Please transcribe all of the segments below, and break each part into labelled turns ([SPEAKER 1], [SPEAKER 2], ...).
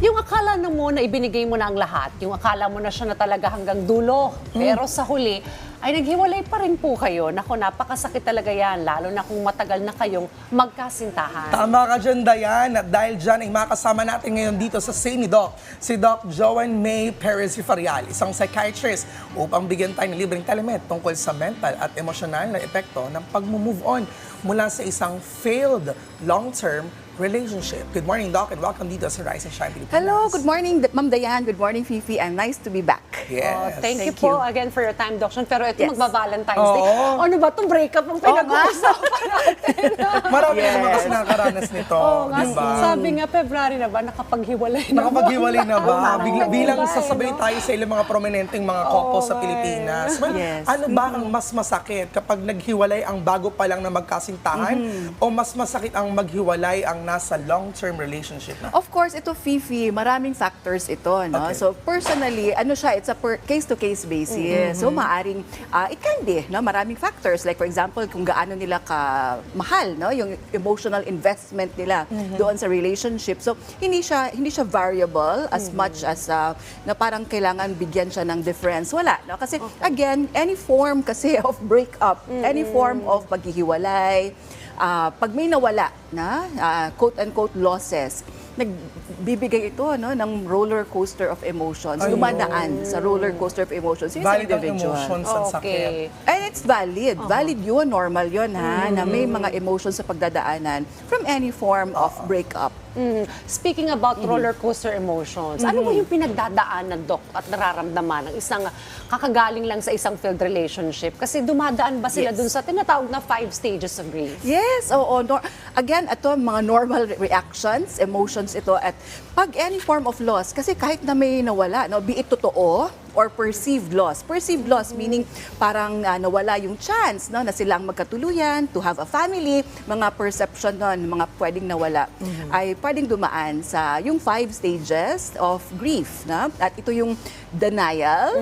[SPEAKER 1] Yung akala na mo na ibinigay mo na ang lahat, yung akala mo na siya na talaga hanggang dulo, pero sa huli, ay naghiwalay pa rin po kayo. Naku, napakasakit talaga yan, lalo na kung matagal na kayong magkasintahan.
[SPEAKER 2] Tama ka dyan, Dayan. At dahil dyan ay makasama natin ngayon dito sa Say ni Doc, si Doc Joan May Perez Rifarial, isang psychiatrist, upang bigyan tayo ng libreng telemet tungkol sa mental at emosyonal na epekto ng pag-move on mula sa isang failed long-term relationship. Good morning, Doc, and welcome dito sa Rise and Shine Pilipinas.
[SPEAKER 3] Hello, good morning, Ma'am Dayan. Good morning, Fifi. I'm nice to be back.
[SPEAKER 2] Yes.
[SPEAKER 1] Oh, thank, you
[SPEAKER 3] Thank
[SPEAKER 1] po
[SPEAKER 3] you.
[SPEAKER 1] again for your time, Doc. Sean. Pero ito
[SPEAKER 3] Yes.
[SPEAKER 1] magba-Valentine's Day.
[SPEAKER 2] Oo.
[SPEAKER 1] Ano ba itong breakup ang pinag-uusapan natin?
[SPEAKER 2] Marami
[SPEAKER 3] Yes.
[SPEAKER 2] naman kasi nakakaranas nito,
[SPEAKER 1] Oo nga,
[SPEAKER 2] di ba?
[SPEAKER 1] Sabi nga, February na ba, nakapaghiwalay na
[SPEAKER 2] Nakapaghiwalay na ba?
[SPEAKER 1] Oo,
[SPEAKER 2] Bigla, bilang sasabay
[SPEAKER 1] no?
[SPEAKER 2] tayo sa ilang mga prominenteng mga couple
[SPEAKER 1] Oo
[SPEAKER 2] sa
[SPEAKER 1] nga
[SPEAKER 2] Pilipinas. Well,
[SPEAKER 3] Yes.
[SPEAKER 2] Ano ba ang mas masakit kapag naghiwalay ang bago pa lang na magkasintahan
[SPEAKER 1] Mm-hmm.
[SPEAKER 2] o mas masakit ang maghiwalay ang nasa long-term relationship na?
[SPEAKER 3] Of course, ito, Fifi, maraming factors ito. No?
[SPEAKER 2] Okay.
[SPEAKER 3] So, personally, ano siya, it's a per case-to-case basis. So, maaring, ah, it can be, no? maraming factors. Like, for example, kung gaano nila ka mahal, no? yung emotional investment nila doon sa relationship. So, hindi siya, hindi siya variable as much as ah, na parang kailangan bigyan siya ng difference. Wala. No? Kasi, again, any form kasi of breakup, any form of paghihiwalay, ah, pag may nawala na ah, quote-unquote losses, nagbibigay ito no, ng roller coaster of emotions,
[SPEAKER 2] Ayun.
[SPEAKER 3] dumadaan sa roller coaster of emotions. Yung
[SPEAKER 2] Valid ang emotions, ang sakit.
[SPEAKER 1] Okay.
[SPEAKER 3] And it's valid. Valid yun, normal yun ha, na may mga emotions sa pagdadaanan from any form of breakup.
[SPEAKER 1] Mm. Speaking about roller coaster emotions, ano ba yung pinagdadaanan, Doc, at nararamdaman ng isang kakagaling lang sa isang failed relationship? Kasi dumadaan ba sila
[SPEAKER 3] Yes.
[SPEAKER 1] dun sa tinatawag na five stages of grief?
[SPEAKER 3] Yes, oo. Nor- again, ito mga normal re- reactions, emotions ito at pag any form of loss, kasi kahit na may nawala, no, be it totoo or perceived loss. Perceived loss meaning parang ah, nawala yung chance no, na silang magkatuluyan, to have a family, mga perception nun, mga pwedeng nawala, ay pwedeng dumaan sa yung five stages of grief. Na? At ito yung denial,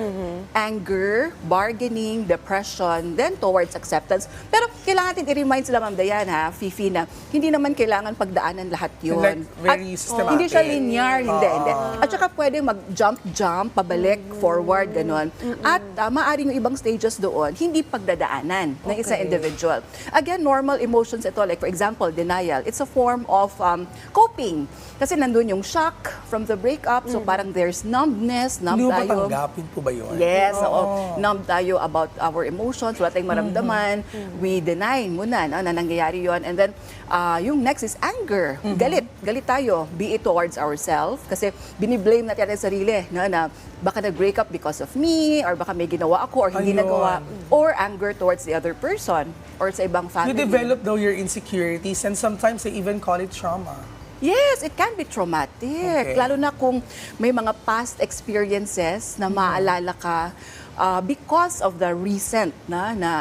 [SPEAKER 3] anger, bargaining, depression, then towards acceptance. Pero kailangan natin i-remind sila, Ma'am Diana, Fifi, na hindi naman kailangan pagdaanan lahat yun.
[SPEAKER 2] Like, very
[SPEAKER 3] At,
[SPEAKER 2] systematic.
[SPEAKER 3] Hindi siya linear, hindi,
[SPEAKER 2] Ah.
[SPEAKER 3] hindi. At saka pwede mag-jump-jump, pabalik, forward, ganun. At uh, maaaring yung ibang stages doon, hindi pagdadaanan ng isang
[SPEAKER 1] Okay.
[SPEAKER 3] individual. Again, normal emotions ito. Like for example, denial. It's a form of um, coping. Kasi nandun yung shock from the breakup. So parang there's numbness, numb
[SPEAKER 2] Hindi mo ba
[SPEAKER 3] tayo.
[SPEAKER 2] tanggapin po ba yun?
[SPEAKER 3] Yes,
[SPEAKER 2] Oo.
[SPEAKER 3] oo. Numb tayo about our emotions, wala tayong maramdaman. We deny muna no, na nangyayari yon And then, ah, yung next is anger. Galit. Galit tayo. Be it towards ourselves. Kasi biniblame natin ang sarili no, na baka nag-break up because of me, or baka may ginawa ako, or hindi
[SPEAKER 2] Ayun.
[SPEAKER 3] nagawa. Or anger towards the other person, or sa ibang
[SPEAKER 2] You
[SPEAKER 3] family.
[SPEAKER 2] develop though your insecurities and sometimes they even call it trauma.
[SPEAKER 3] Yes, it can be traumatic.
[SPEAKER 2] Okay.
[SPEAKER 3] Lalo na kung may mga past experiences na maaalala ka uh, because of the recent na, na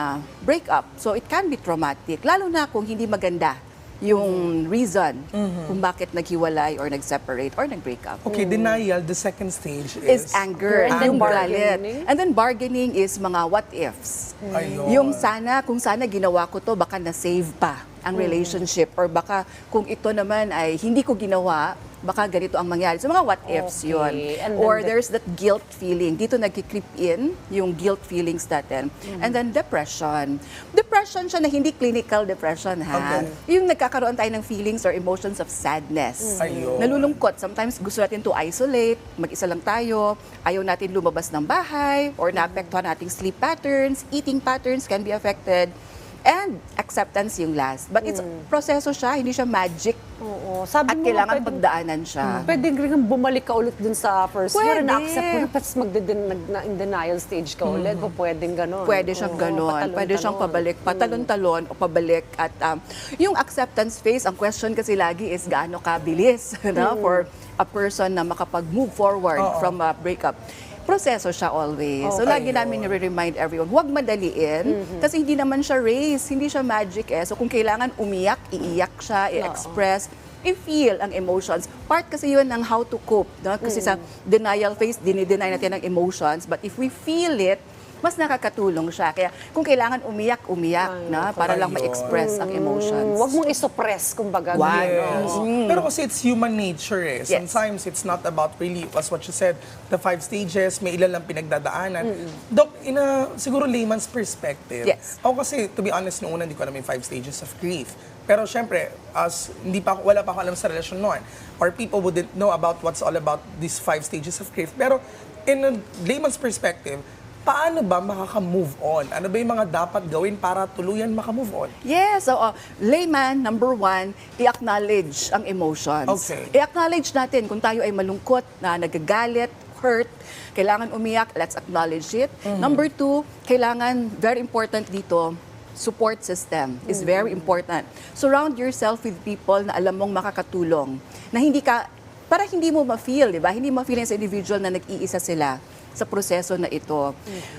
[SPEAKER 3] breakup. So it can be traumatic. Lalo na kung hindi maganda yung reason kung bakit naghiwalay or nag-separate or nag-break up.
[SPEAKER 2] Okay, denial, the second stage is...
[SPEAKER 3] Is anger,
[SPEAKER 1] And then bargaining.
[SPEAKER 3] And then bargaining is mga what ifs.
[SPEAKER 2] Ayun.
[SPEAKER 3] Yung sana, kung sana ginawa ko to, baka na-save pa ang relationship. Or baka kung ito naman ay hindi ko ginawa, baka ganito ang mangyari. So mga what ifs
[SPEAKER 1] Okay.
[SPEAKER 3] yun. Or
[SPEAKER 1] the-
[SPEAKER 3] there's that guilt feeling. Dito nagki-creep in yung guilt feelings natin. And then depression. Depression siya na hindi clinical depression ha.
[SPEAKER 2] Okay.
[SPEAKER 3] Yung nagkakaroon tayo ng feelings or emotions of sadness.
[SPEAKER 2] Ayun.
[SPEAKER 3] Nalulungkot. Sometimes gusto natin to isolate, mag-isa lang tayo, ayaw natin lumabas ng bahay, or naapektuhan nating sleep patterns, eating patterns can be affected, and acceptance yung last. But it's proseso siya, hindi siya magic,
[SPEAKER 1] Oo. Sabi
[SPEAKER 3] at
[SPEAKER 1] mo nga,
[SPEAKER 3] kailangan
[SPEAKER 1] pwedeng-
[SPEAKER 3] pagdaanan siya.
[SPEAKER 1] Pwede rin bumalik ka ulit dun sa first year,
[SPEAKER 3] Pwede.
[SPEAKER 1] na-accept mo na, tapos magde- na in denial stage ka ulit, o pwedeng ganon.
[SPEAKER 3] Pwede siyang
[SPEAKER 1] Oo,
[SPEAKER 3] ganon.
[SPEAKER 1] patalon-talon.
[SPEAKER 3] Pwede siyang pabalik, patalon-talon o pabalik. At um, yung acceptance phase, ang question kasi lagi is gaano kabilis no, for a person na makapag-move forward
[SPEAKER 2] Oo.
[SPEAKER 3] from a breakup. Proseso siya always. So
[SPEAKER 2] Okay.
[SPEAKER 3] lagi namin nire-remind everyone, huwag madaliin. Kasi hindi naman siya race, hindi siya magic eh. So kung kailangan umiyak, iiyak siya, i-express, i-feel ang emotions. Part kasi yun ng how to cope. No? Kasi sa denial phase, dinideny natin ang emotions. But if we feel it, mas nakakatulong siya. Kaya kung kailangan umiyak, umiyak na para lang ma-express ang emotions.
[SPEAKER 1] Huwag mong isuppress, kumbaga.
[SPEAKER 3] Wag.
[SPEAKER 2] Yes. Pero kasi it's human nature eh.
[SPEAKER 3] Yes.
[SPEAKER 2] Sometimes it's not about really, as what you said, the five stages, may ilan lang pinagdadaanan. Dok, in a, siguro layman's perspective,
[SPEAKER 3] Yes.
[SPEAKER 2] ako kasi, to be honest, noong una, hindi ko alam yung five stages of grief. Pero syempre, as hindi pa wala pa ako alam sa relasyon noon, or people wouldn't know about what's all about these five stages of grief. Pero in a layman's perspective, paano ba makaka-move on? Ano ba yung mga dapat gawin para tuluyan maka-move on?
[SPEAKER 3] Yes, so uh, layman, number one, i-acknowledge ang emotions.
[SPEAKER 2] Okay.
[SPEAKER 3] I-acknowledge natin kung tayo ay malungkot, na nagagalit, hurt, kailangan umiyak, let's acknowledge it.
[SPEAKER 2] Mm-hmm.
[SPEAKER 3] Number two, kailangan, very important dito, support system is very important. Surround yourself with people na alam mong makakatulong, na hindi ka, para hindi mo ma-feel, di ba? Hindi mo ma-feel sa individual na nag-iisa sila sa proseso na ito.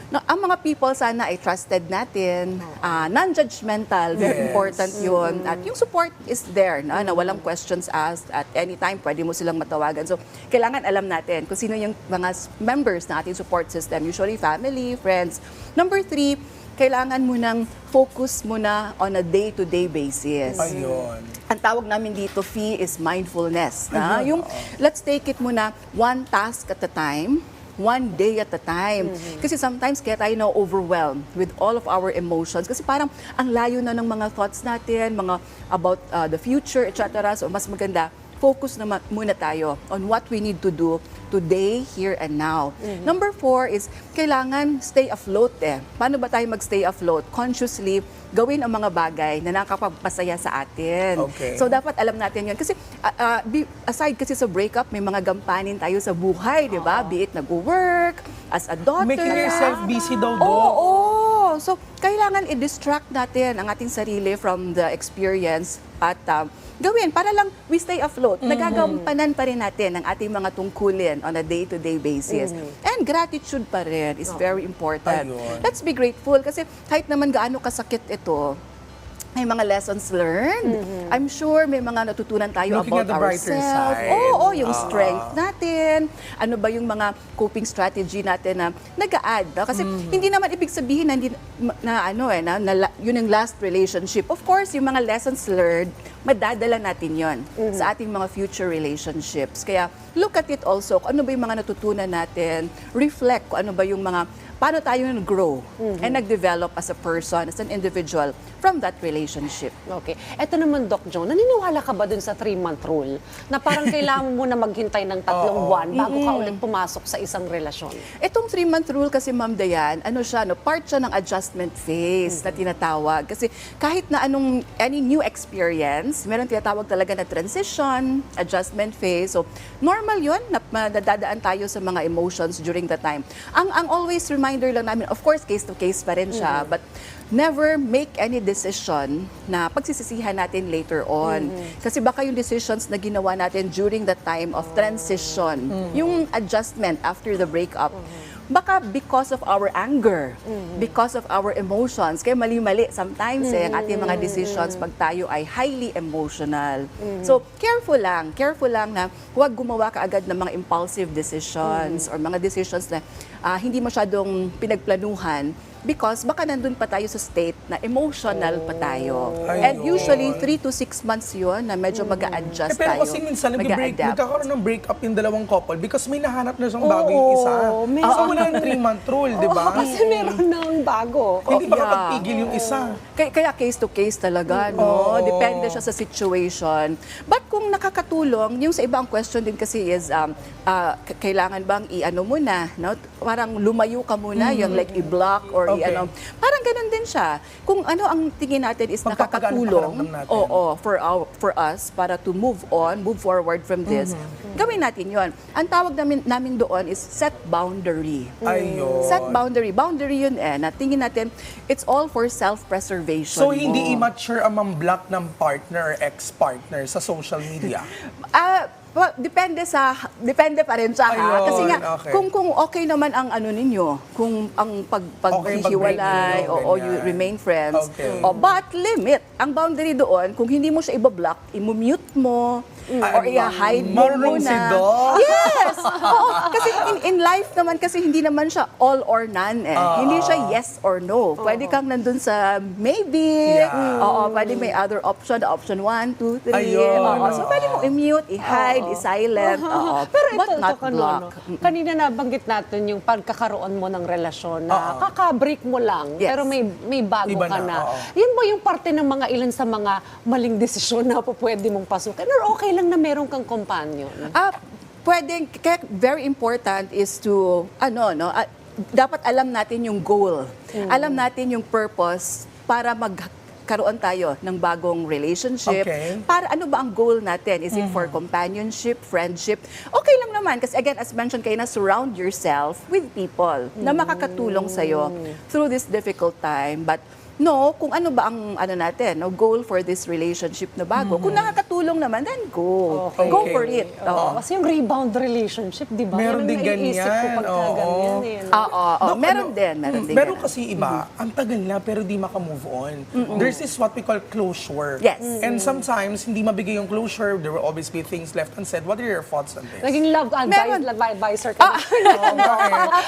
[SPEAKER 3] Na, ang mga people sana ay trusted natin, ah, non-judgmental, very
[SPEAKER 2] Yes.
[SPEAKER 3] important yun. At yung support is there, na, na walang questions asked at any time, pwede mo silang matawagan. So, kailangan alam natin kung sino yung mga members ng ating support system, usually family, friends. Number three, kailangan mo nang focus muna on a day-to-day basis.
[SPEAKER 2] Ayun.
[SPEAKER 3] Ang tawag namin dito, fee is mindfulness. Na? Yung, let's take it muna one task at a time, one day at a time. Kasi sometimes kaya tayo na-overwhelmed with all of our emotions. Kasi parang ang layo na ng mga thoughts natin, mga about uh, the future, etc. So mas maganda, focus na muna tayo on what we need to do today, here, and now. Number four is, kailangan stay afloat eh. Paano ba tayo mag-stay afloat? Consciously, gawin ang mga bagay na nakakapagpasaya sa atin.
[SPEAKER 2] Okay.
[SPEAKER 3] So, dapat alam natin yun. Kasi, ah, be- aside kasi sa breakup, may mga gampanin tayo sa buhay, di ba? Be it nag-work, as a daughter.
[SPEAKER 2] Making yourself busy daw.
[SPEAKER 3] Oo, oo. So, kailangan i-distract natin ang ating sarili from the experience at um, gawin para lang we stay afloat.
[SPEAKER 2] Mm-hmm.
[SPEAKER 3] Nagagampanan pa rin natin ang ating mga tungkulin on a day-to-day basis. And gratitude pa rin is very important.
[SPEAKER 2] Ayun.
[SPEAKER 3] Let's be grateful kasi kahit naman gaano kasakit ito, may mga lessons learned. I'm sure may mga natutunan tayo
[SPEAKER 2] Looking
[SPEAKER 3] about
[SPEAKER 2] at the
[SPEAKER 3] ourselves.
[SPEAKER 2] side.
[SPEAKER 3] Oo, oo, yung
[SPEAKER 2] Ah.
[SPEAKER 3] strength natin. Ano ba yung mga coping strategy natin na nag-a-add. no? Kasi
[SPEAKER 2] Mm.
[SPEAKER 3] hindi naman ibig sabihin na, hindi, na ano eh, na, na, yun yung last relationship. Of course, yung mga lessons learned, madadala natin yon
[SPEAKER 2] Mm-hmm.
[SPEAKER 3] sa ating mga future relationships. Kaya look at it also, kung ano ba yung mga natutunan natin, reflect kung ano ba yung mga paano tayo nag-grow
[SPEAKER 2] Mm-hmm.
[SPEAKER 3] and nag-develop as a person, as an individual from that relationship.
[SPEAKER 1] Okay. Eto naman, Doc Joan, naniniwala ka ba dun sa three-month rule? Na parang kailangan mo na maghintay ng tatlong buwan bago ka ulit pumasok sa isang relasyon?
[SPEAKER 3] Itong three-month rule kasi, Ma'am Dayan, ano siya, no, part siya ng adjustment phase na tinatawag. Kasi kahit na anong, any new experience, meron tinatawag talaga na transition, adjustment phase. So, normal yun na na nadadaan tayo sa mga emotions during the time. Ang, ang always reminder lang namin, of course, case-to-case pa rin siya, but never make any decision na pagsisisihan natin later on. Kasi baka yung decisions na ginawa natin during the time of transition, yung adjustment after the breakup, baka because of our anger, because of our emotions, kaya mali-mali sometimes eh, ang ating mga decisions pag tayo ay highly emotional. So, careful lang, careful lang na huwag gumawa ka agad ng mga impulsive decisions or mga decisions na ah, hindi masyadong pinagplanuhan because baka nandun pa tayo sa state na emotional pa tayo. And
[SPEAKER 2] Ayun.
[SPEAKER 3] usually, 3 to 6 months yon na medyo mag
[SPEAKER 2] Eh,
[SPEAKER 3] adjust
[SPEAKER 2] pero
[SPEAKER 3] tayo.
[SPEAKER 2] kasi minsan nag-break, nagkakaroon ng breakup yung dalawang couple because may nahanap na siyang bago yung isa.
[SPEAKER 1] may-
[SPEAKER 2] So wala yung three-month rule, di ba?
[SPEAKER 1] Kasi meron ng bago.
[SPEAKER 2] Hindi
[SPEAKER 3] Oh, yeah.
[SPEAKER 2] yung isa?
[SPEAKER 3] Kaya, kaya case to case talaga, no?
[SPEAKER 2] Oo.
[SPEAKER 3] Depende siya sa situation. But kung nakakatulong, yung sa ibang question din kasi is, um, k- kailangan bang i-ano muna, no? Parang lumayo ka muna, yung like i-block or
[SPEAKER 2] Mm-hmm. Okay.
[SPEAKER 3] i-ano. Parang ganun din siya. Kung ano ang tingin natin is nakakatulong,
[SPEAKER 2] natin.
[SPEAKER 3] oo, for, our, for us, para to move on, move forward from this,
[SPEAKER 2] Mm-hmm.
[SPEAKER 3] gawin natin yon. Ang tawag namin, namin doon is set boundary.
[SPEAKER 2] Ayun.
[SPEAKER 3] Set boundary. Boundary yun eh, na tingin natin, it's all for self-preservation
[SPEAKER 2] So hindi
[SPEAKER 3] mo.
[SPEAKER 2] immature ang mam-block ng partner or ex-partner sa social media.
[SPEAKER 3] Ah, well, depende sa depende pa rin siya ha.
[SPEAKER 2] Ayun,
[SPEAKER 3] Kasi nga
[SPEAKER 2] okay.
[SPEAKER 3] kung kung okay naman ang ano ninyo, kung ang pag
[SPEAKER 2] Okay
[SPEAKER 3] paghihiwalay
[SPEAKER 2] pag-break ninyo,
[SPEAKER 3] o you remain friends.
[SPEAKER 2] Okay.
[SPEAKER 3] O but limit. Ang boundary doon, kung hindi mo siya i-block, i-mute mo or
[SPEAKER 2] Ay,
[SPEAKER 3] i-hide mo muna.
[SPEAKER 2] si.
[SPEAKER 3] Yes. Oo, kasi in, in life naman kasi hindi naman siya all or none eh.
[SPEAKER 2] Ah.
[SPEAKER 3] hindi siya yes or no. Pwede kang nandun sa maybe.
[SPEAKER 2] Yeah.
[SPEAKER 3] Oo, pwede may other option, option 1, 2, 3.
[SPEAKER 2] Ayun,
[SPEAKER 3] Oo, so pwede mo i-mute, i-hide, i-silent. Oo.
[SPEAKER 1] Pero ito,
[SPEAKER 3] but
[SPEAKER 1] ito
[SPEAKER 3] not
[SPEAKER 1] ka,
[SPEAKER 3] block.
[SPEAKER 1] no, no. Kanina nabanggit natin yung pagkakaroon mo ng relasyon na
[SPEAKER 2] Oo.
[SPEAKER 1] kaka-break mo lang,
[SPEAKER 3] Yes.
[SPEAKER 1] pero may may bago
[SPEAKER 2] Iba
[SPEAKER 1] ka
[SPEAKER 2] na,
[SPEAKER 1] na.
[SPEAKER 2] oo.
[SPEAKER 1] Yun ba yung parte ng mga ilan sa mga maling desisyon na po pwede mong pasukin? Or okay lang na meron kang companion?
[SPEAKER 3] Ah, pwedeng, kaya very important is to, ano, no, ah, dapat alam natin yung goal.
[SPEAKER 2] Mm.
[SPEAKER 3] Alam natin yung purpose para magkaroon tayo ng bagong relationship.
[SPEAKER 2] Okay. Mm-hmm.
[SPEAKER 3] Para ano ba ang goal natin? Is it for companionship, friendship? Okay lang naman. Kasi again, as mentioned kayo na surround yourself with people na makakatulong sa'yo
[SPEAKER 2] Mm.
[SPEAKER 3] through this difficult time. But no, kung ano ba ang ano natin, no, goal for this relationship na bago. Kung nakakatulong naman, then go.
[SPEAKER 1] Okay.
[SPEAKER 3] Go for it.
[SPEAKER 1] Oo,
[SPEAKER 3] Oo.
[SPEAKER 1] kasi yung rebound relationship, di ba?
[SPEAKER 2] Meron din
[SPEAKER 1] ko
[SPEAKER 2] ganyan, oo.
[SPEAKER 1] ganyan eh, no?
[SPEAKER 3] Oo, meron
[SPEAKER 2] ano,
[SPEAKER 3] din, meron
[SPEAKER 2] mm,
[SPEAKER 3] din.
[SPEAKER 2] Meron kasi iba, ang tagal na pero di makamove on. There's this what we call closure.
[SPEAKER 3] Yes.
[SPEAKER 2] And sometimes, hindi mabigay yung closure, there will always be things left unsaid. What are your thoughts on this?
[SPEAKER 1] Naging love advice,
[SPEAKER 3] Meron.
[SPEAKER 1] love advisor ka na.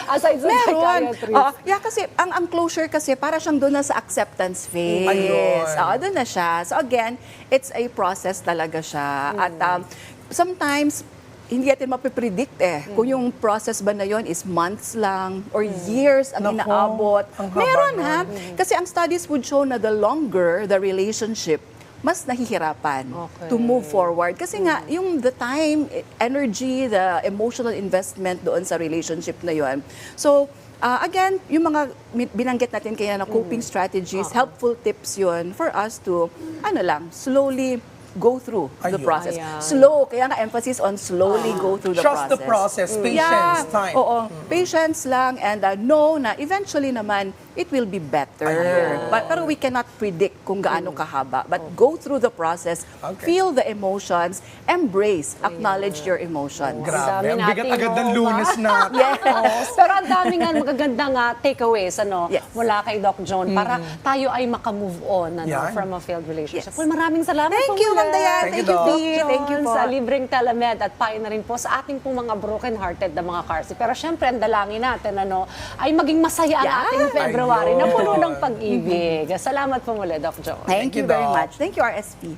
[SPEAKER 1] Aside sa
[SPEAKER 3] Meron.
[SPEAKER 1] psychiatrist.
[SPEAKER 3] Oo. yeah, kasi ang, ang closure kasi para siyang doon na sa acceptance phase.
[SPEAKER 2] Ayun.
[SPEAKER 3] Oo, doon na siya. So again, it's a process talaga siya. At um, sometimes, hindi natin mapipredict eh. Kung yung process ba na yon is months lang or years ang
[SPEAKER 2] Nako,
[SPEAKER 3] inaabot.
[SPEAKER 2] ang
[SPEAKER 3] Meron ha. Kasi ang studies would show na the longer the relationship, mas nahihirapan
[SPEAKER 1] Okay.
[SPEAKER 3] to move forward. Kasi nga, yung the time, eh, energy, the emotional investment doon sa relationship na yon. So, ah, again, yung mga binanggit natin kaya na coping strategies, helpful tips yon for us to, ano lang, slowly go through the
[SPEAKER 2] Ayun.
[SPEAKER 3] process.
[SPEAKER 1] Ayan.
[SPEAKER 3] Slow, kaya nga emphasis on slowly go through the
[SPEAKER 2] Trust
[SPEAKER 3] process.
[SPEAKER 2] the process, patience,
[SPEAKER 3] Yeah,
[SPEAKER 2] time.
[SPEAKER 3] Oo, patience lang and uh, know na eventually naman it will be better.
[SPEAKER 2] Ayun.
[SPEAKER 3] But, pero we cannot predict kung gaano kahaba. But go through the process,
[SPEAKER 2] Okay.
[SPEAKER 3] feel the emotions, embrace, acknowledge your emotions.
[SPEAKER 2] Grabe,
[SPEAKER 1] dami
[SPEAKER 2] ang bigat agad ng lunes na.
[SPEAKER 1] Yes. Pero ang dami nga magagandang ah, takeaways ano,
[SPEAKER 3] Yes.
[SPEAKER 1] mula kay Doc John para tayo ay makamove on ano,
[SPEAKER 2] Yan.
[SPEAKER 1] from a failed relationship.
[SPEAKER 3] Yes.
[SPEAKER 1] Well, maraming salamat
[SPEAKER 3] Thank
[SPEAKER 1] po
[SPEAKER 3] you,
[SPEAKER 1] muli.
[SPEAKER 3] Ma'am Dayan.
[SPEAKER 2] Thank you,
[SPEAKER 3] Thank you,
[SPEAKER 2] Doc.
[SPEAKER 3] Thank you po.
[SPEAKER 1] Sa libreng telemed at payo na rin po sa ating pong mga broken-hearted na mga Carsi. Pero syempre, ang dalangin natin ano, ay maging masaya ang
[SPEAKER 3] Yan.
[SPEAKER 1] ating February na
[SPEAKER 2] Ayun.
[SPEAKER 1] puno ng pag-ibig. Salamat po muli, Doc John.
[SPEAKER 3] Thank,
[SPEAKER 2] Thank
[SPEAKER 3] you
[SPEAKER 2] you,
[SPEAKER 3] very
[SPEAKER 2] Doc.
[SPEAKER 3] much. Thank you, RSP.